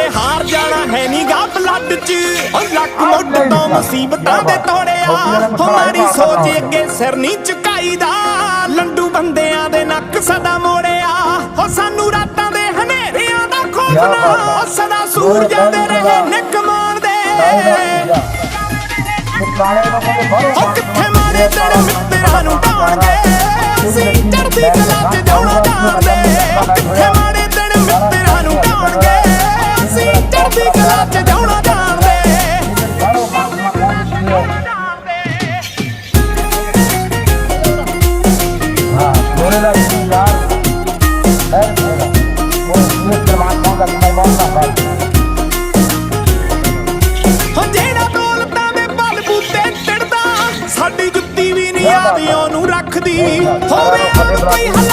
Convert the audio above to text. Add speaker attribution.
Speaker 1: ਕਦੇ ਹਾਰ ਜਾਣਾ ਹੈ ਨੀ ਗਾ ਬਲੱਡ 'ਚ। ਓ ਲੱਕ ਮੁੱਢ ਤੋਂ ਮੁਸੀਬਤਾਂ ਦੇ ਤੋੜਿਆ। ਹਮਾਰੀ ਸੋਚ ਅੱਗੇ ਸਿਰ ਨਹੀਂ ਝੁਕਾਈਦਾ। ਲੰਡੂ ਬੰਦਿਆਂ ਦੇ ਨੱਕ ਸਦਾ ਮੋੜਿਆ। ਹੋ ਸਾਨੂੰ ਰਾਤਾਂ ਦੇ ਹਨੇਰਿਆਂ ਦਾ ਖੋਫ ਨਾ ਓ ਸਦਾ ਸੂਰਜਾਂ ਦੇ ਰਹੇ ਨਿਕ ਮਾਣਦੇ ਉਹ ਕਿੱਥੇ ਮਾਰੇ ਤੇਰੇ ਮਿੱਤਰਾਂ ਨੂੰ ਢਾਣਦੇ ਸੀ ਚੜਦੀ ਕਲਾ ਚ ਜਾਉਣਾ ਹੋ ਜਿਹੜਾ ਦੌਲਤਾਂ ਦੇ ਬਲ ਬੂਤੇ ਟਿੜਦਾ ਸਾਡੀ ਜੁੱਤੀ ਵੀ ਨਹੀਂ ਆਦੀ ਉਹਨੂੰ ਰੱਖਦੀ। ਹੋਵੇ ਆਪ ਕੋਈ ਹਾਲਾਤਾਂ